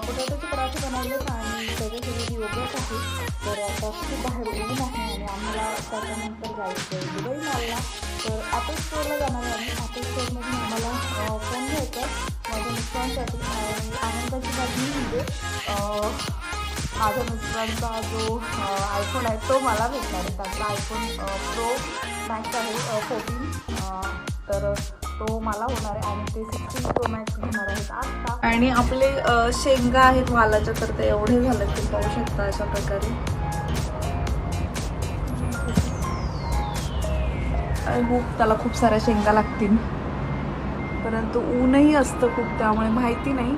पोटॅटोचे पराठे बनवलेत आणि त्याच्यासोबत योगर्ट आहे तर आता खूप बाहेर ऊन आहे आणि आम्हाला त्याच्यानंतर जायचं आहे दुबई मॉलला. तर ॲपल स्टोरला जाणार आहे आम्ही. स्टोरमधून आम्हाला फोन घ्यायचा आहे. माझ्या मिस्टरांसाठी आणि आनंदाची बातमी म्हणजे माझ्या मिस्टरांचा जो आयफोन आहे तो मला भेटणार आहे. त्यांचा आयफोन प्रो मॅक्स आहे फोर्टीन तर तो मला होणार आहे आणि ते सिक्स्टीन प्रो मॅक्स घेणार आहेत आत्ता आणि आपले शेंगा आहेत वालाच्या तर ते एवढे झालं ते पाहू शकता अशा प्रकारे. आय होप त्याला खूप साऱ्या शेंगा लागतील. परंतु ऊनही असतं खूप त्यामुळे माहिती नाही.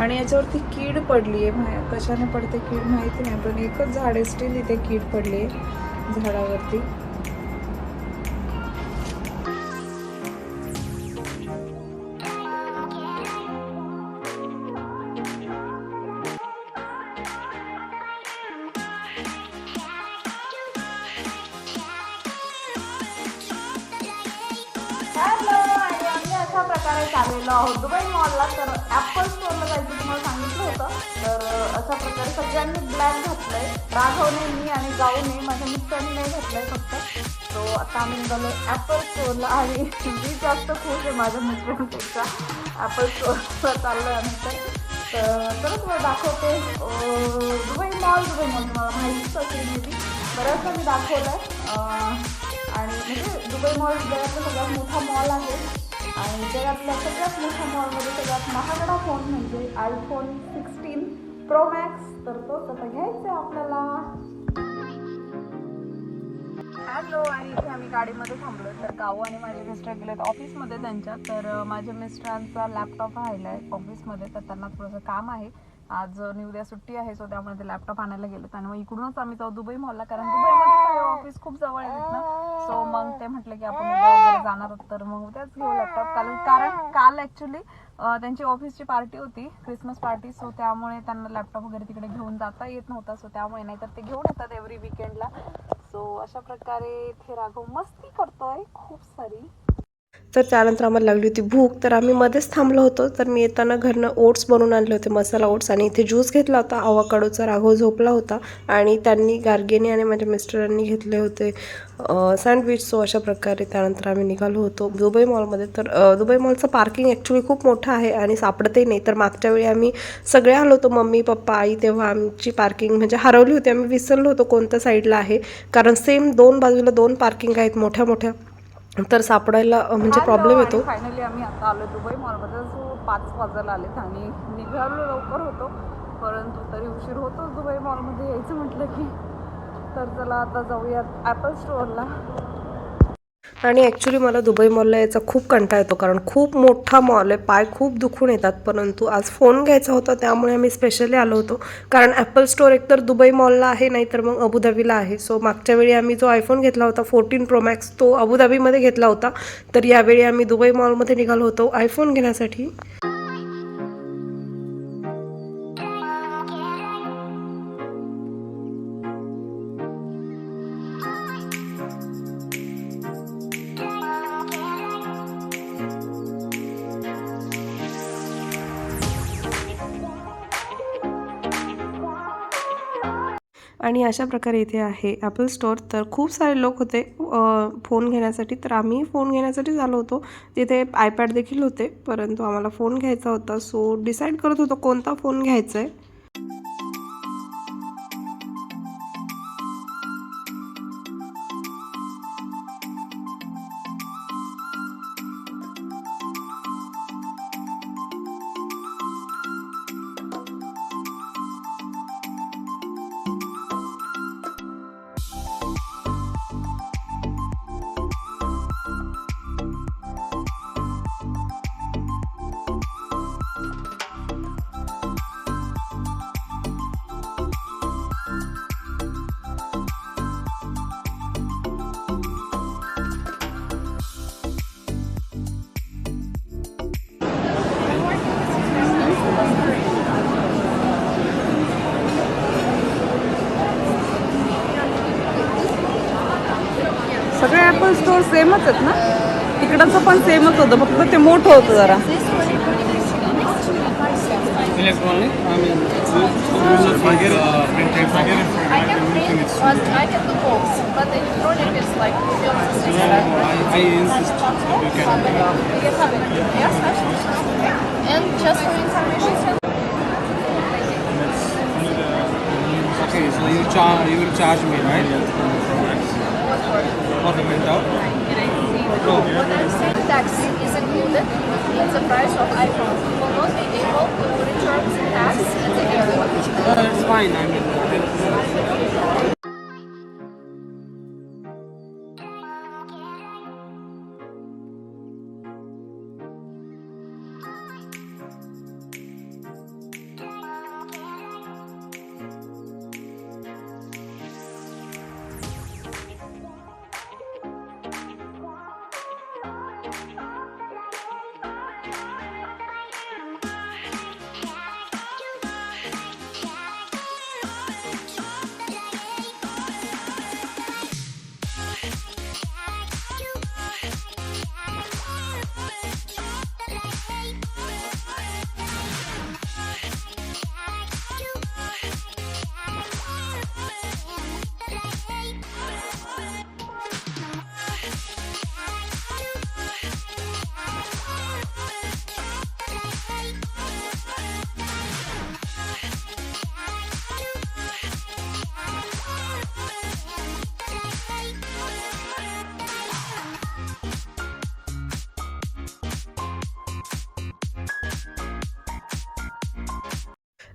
आणि याच्यावरती कीड पडली आहे. कशाने पडते कीड माहिती नाही पण एकच झाड आहे स्टील इथे कीड पडली आहे झाडावरती. अशा प्रकारे चाललेलो आहोत. दुबई मॉलला तर ॲपल स्टोअरला जायचं तुम्हाला सांगितलं होतं. तर अशा प्रकारे सगळ्यांनी ब्लॅक घातलंय. राघवने मी आणि गाऊने माझ्या मिस्टरने नाही घातलंय फक्त. तो आता आम्ही निघालो ॲपल स्टोअरला आणि मी जास्त खुश आहे माझ्या मिस्टरांपेक्षा. ॲपल स्टोअरला चाललो आहे आम्ही तर. तर तुम्हाला दाखवते. दुबई मॉल दुबई मॉल तुम्हाला माहितीच असेल मी बऱ्याचदा मी दाखवलं आहे आणि म्हणजे दुबई मॉल जगातला सगळ्यात मोठा मॉल आहे. आणि जगातल्या सगळ्यात मोठ्या मॉलमध्ये सगळ्यात महागडा फोन म्हणजे आयफोन सिक्स्टीन प्रो मॅक्स तर तो आता घ्यायचा आहे आपल्याला. हॅलो आणि इथे आम्ही गाडीमध्ये थांबलो तर काऊ आणि माझे मिस्टर गेलेत ऑफिसमध्ये त्यांच्या. तर माझ्या मिस्टरांचा लॅपटॉप राहिला आहे ऑफिसमध्ये तर त्यांना थोडंसं काम आहे. आज आणि उद्या सुट्टी आहे सो त्यामुळे ते लॅपटॉप आणायला गेलेत. आणि मग इकडूनच आम्ही जाऊ दुबई मॉलला कारण दुबईमध्ये ऑफिस खूप जवळ आहेत ना. सो मग ते म्हटलं की आपण उद्या जाणार आहोत तर मग उद्याच घेऊ लॅपटॉप कारण कारण काल ॲक्च्युली त्यांची ऑफिसची पार्टी होती क्रिसमस पार्टी सो त्यामुळे त्यांना लॅपटॉप वगैरे तिकडे घेऊन जाता येत नव्हता सो त्यामुळे नाही तर ते घेऊन येतात एव्हरी विकेंडला सो अशा प्रकारे इथे राघव मस्ती करतोय खूप सारी. तर त्यानंतर आम्हाला लागली होती भूक. तर आम्ही मध्येच थांबलो होतो. तर मी येताना घरनं ओट्स बनवून आणले होते मसाला ओट्स. आणि इथे ज्यूस घेतला होता आवाकाडोचा राघव झोपला होता. आणि त्यांनी गार्गेने आणि माझ्या मिस्टरांनी घेतले होते सँडविच. सो अशा प्रकारे त्यानंतर आम्ही निघालो होतो दुबई मॉलमध्ये. तर दुबई मॉलचं पार्किंग ॲक्च्युली खूप मोठं आहे आणि सापडतही नाही. तर मागच्या वेळी आम्ही सगळे आलो होतो मम्मी पप्पा आई तेव्हा आमची पार्किंग म्हणजे हरवली होती. आम्ही विसरलो होतो कोणत्या साईडला आहे. कारण सेम दोन बाजूला दोन पार्किंग आहेत मोठ्या मोठ्या. तर सापडायला म्हणजे प्रॉब्लेम येतो. फायनली आम्ही आता आलो दुबई मॉलमध्ये. सो पाच वाजायला आलेत आणि निघालो लवकर होतो. परंतु तरी उशीर होतोच दुबई मॉलमध्ये यायचं म्हटलं की. तर चला आता जाऊयात ॲपल स्टोअरला आणि ॲक्च्युली मला दुबई मॉलला यायचा खूप कंटाळा येतो कारण खूप मोठा मॉल आहे पाय खूप दुखून येतात. परंतु आज फोन घ्यायचा होता त्यामुळे आम्ही स्पेशली आलो होतो. कारण ॲपल स्टोअर एकतर दुबई मॉलला आहे नाहीतर मग अबुधाबीला आहे. सो मागच्या वेळी आम्ही जो आयफोन घेतला होता फोर्टीन प्रो मॅक्स तो अबुधाबीमध्ये घेतला होता. तर यावेळी आम्ही दुबई मॉलमध्ये निघालो होतो. आयफोन घेण्यासाठी आणि अशा प्रकारे इथे आहे ॲपल स्टोअर तर खूप सारे लोक होते फोन घेण्यासाठी. तर आम्ही फोन घेण्यासाठी आलो होतो. तिथे आयपॅड देखील होते परंतु आम्हाला फोन घ्यायचा होता. सो डिसाईड करत होतो कोणता फोन घ्यायचा आहे सगळे ॲपल स्टोअर सेमच आहेत ना तिकडचं पण सेमच होतं फक्त ते मोठं होतं जरा Electronic, I mean, printed, printed. I can print, or I can do both, but the electronic is like feels the same. I, I insist that you can. You have it. Yes, absolutely. And just for information, Okay, so you charge, you will charge me, right? For the printout? No. tax is included in the price of iPhone. You will not be able to return the tax in the airport. Uh, it's fine, I mean.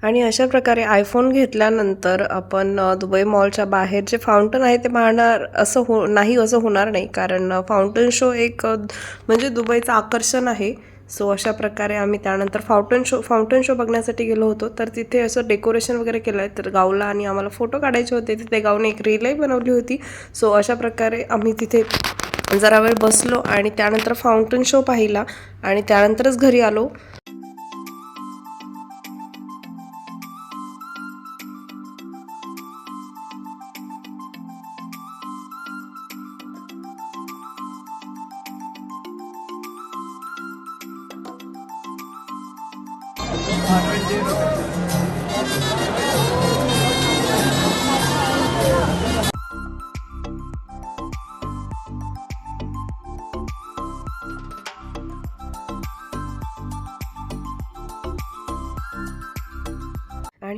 आणि अशा प्रकारे iPhone घेतल्यानंतर आपण Dubai मॉलच्या बाहेर जे fountain आहे ते पाहणार असं हो नाही असं होणार नाही. कारण फाउंटन शो एक म्हणजे दुबईचं आकर्षण आहे. सो अशा प्रकारे आम्ही त्यानंतर फाउंटन शो फाउंटन शो बघण्यासाठी गेलो होतो. तर तिथे असं डेकोरेशन वगैरे केलं आहे तर गावला आणि आम्हाला फोटो काढायचे होते. तिथे गावने एक रीलही बनवली होती. सो अशा प्रकारे आम्ही तिथे जरा वेळ बसलो आणि त्यानंतर फाउंटन शो पाहिला आणि त्यानंतरच घरी आलो. आणि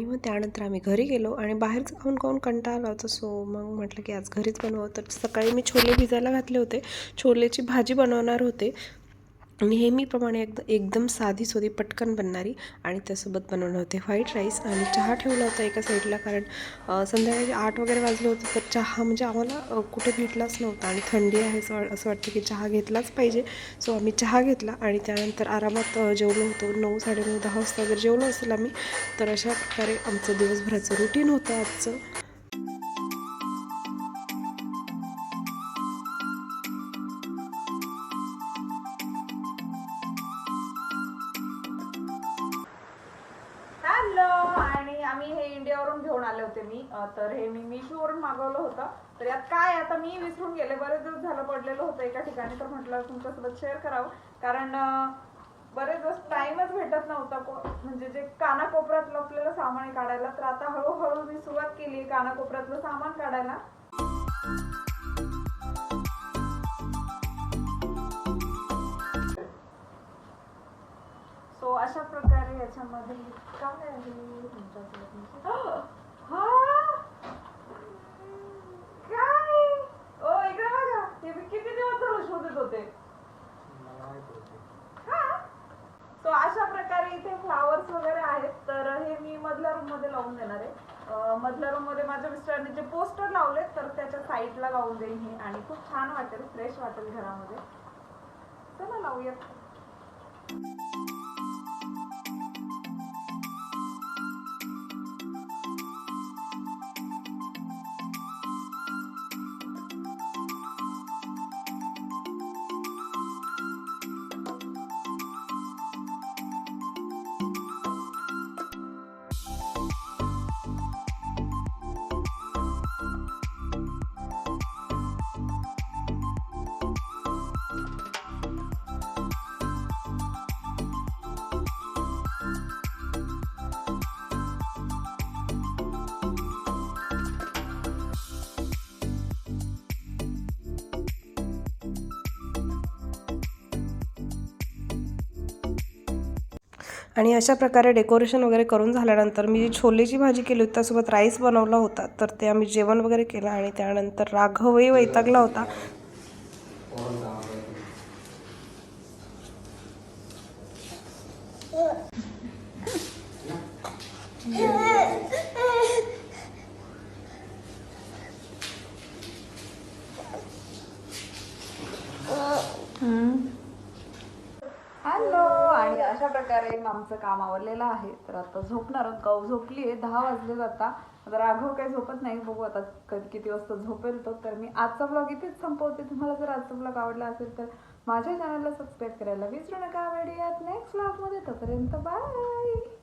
मग त्यानंतर आम्ही घरी गेलो आणि बाहेरचं खाऊन खाऊन कंटाळा आला होता सो मग म्हटलं की आज घरीच बनवावं. तर सकाळी मी छोले भिजायला घातले होते. छोलेची भाजी बनवणार होते. नेहमीप्रमाणे एकदम एकदम साधी सोधी पटकन बनणारी आणि त्यासोबत बनवलं होते व्हाईट राईस आणि चहा ठेवला होता एका साईडला कारण संध्याकाळी आठ वगैरे वाजले होते तर चहा म्हणजे आम्हाला कुठे भेटलाच नव्हता आणि थंडी आहे असं वा- असं वाटतं की चहा घेतलाच पाहिजे. सो आम्ही चहा घेतला आणि त्यानंतर आरामात जेवलो होतो. नऊ साडेनऊ दहा वाजता जर जेवलो असेल आम्ही तर अशा प्रकारे आमचं दिवसभराचं रुटीन होतं आजचं. इंडियावरून मी. तर हे मी मिशोवरून मागवलं होतं. तर यात काय आता मी विसरून गेले. बरेच दिवस झालं पडलेलं होतं एका ठिकाणी. तर म्हटलं तुमच्यासोबत शेअर करावं. कारण बरेच दिवस टाइमच भेटत नव्हता म्हणजे जे कानाकोपऱ्यातलं आपल्याला सामान काढायला तर आता हळूहळू मी सुरुवात केली कानाकोपऱ्यातलं सामान काढायला. सो अशा प्रकारे याच्यामध्ये काय आहे? तुमच्यासोबत हा काय ओ इकडे बघा हे मी किती दिवस झालं शोधत होते सो अशा प्रकारे इथे फ्लावर्स वगैरे आहेत तर हे रूममध्ये लावून देणार आहे. मधल्या रूममध्ये माझ्या मिस्टरांनी जे पोस्टर लावले तर त्याच्या साईडला लावून देईन हे. आणि खूप छान वाटेल फ्रेश वाटेल घरामध्ये. चला लावूयात. आणि अशा प्रकारे डेकोरेशन वगैरे करून झाल्यानंतर मी जी छोलेची भाजी केली होती त्यासोबत राईस बनवला होता. तर ते आम्ही जेवण वगैरे केलं आणि त्यानंतर राघवही वैतागला होता. हॅलो अशा प्रकारे आमचं काम आवरलेलं आहे. तर आता झोपणार आहोत. गाऊ झोपली आहे. दहा वाजले जाता. आता राघव काही झोपत नाही. बघू आता कधी किती वाजता झोपेल तो. तर मी आजचा ब्लॉग इथेच संपवते. तुम्हाला जर आजचा ब्लॉग आवडला असेल तर माझ्या चॅनलला सबस्क्राईब करायला विसरू नका. भेटूयात नेक्स्ट ब्लॉगमध्ये तोपर्यंत बाय